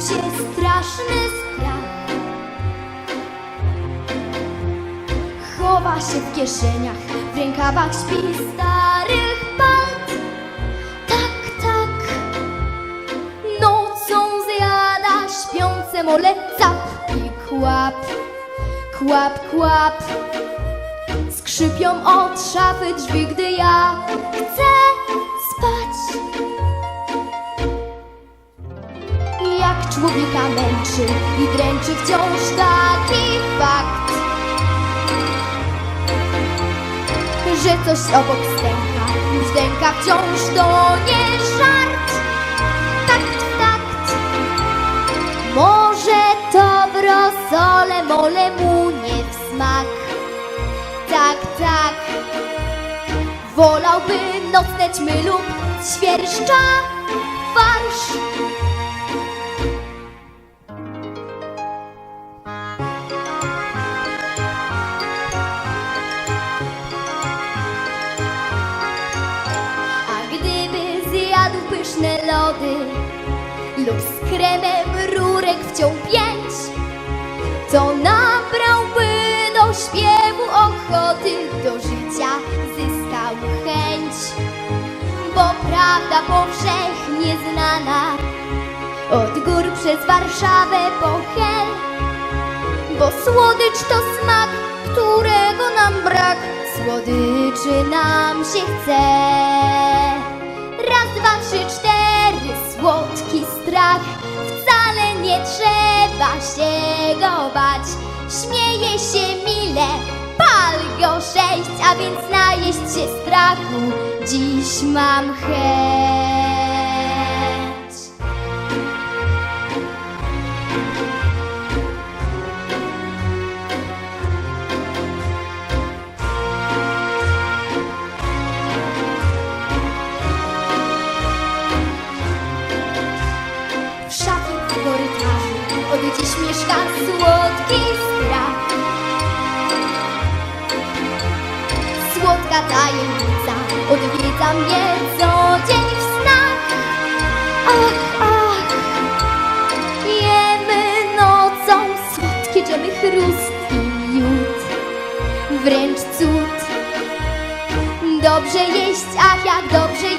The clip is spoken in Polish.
straszny strach. Chowa się w kieszeniach, w rękawach śpi starych palt. Tak, tak, nocą zjada śpiące mole cap i kłap, kłap, kłap. Skrzypią od szafy drzwi, gdy ja chcę człowieka męczy i dręczy wciąż taki fakt, że coś obok stęka, brzdęka wciąż to nie żart. Takt w takt, może to w rosole mole mu nie w smak. Tak, tak, wolałby nocne ćmy lub świerszcza farsz. Lody lub z kremem rurek wciął pięć, to nabrałby do śpiewu ochoty, do życia zyskał chęć. Bo prawda powszechnie znana od gór przez Warszawę po Hel, bo słodycz to smak, którego nam brak, słodyczy nam się chce. Się go bać. Śmieje się mile, pal go sześć, a więc najeść się strachu, dziś mam chęć. Mieszka słodki strach. Słodka tajemnica odwiedza mnie co dzień w snach. Ach, ach, jemy nocą słodkie dżemy, chrust i miód. Wręcz cud. Dobrze jeść, ach jak dobrze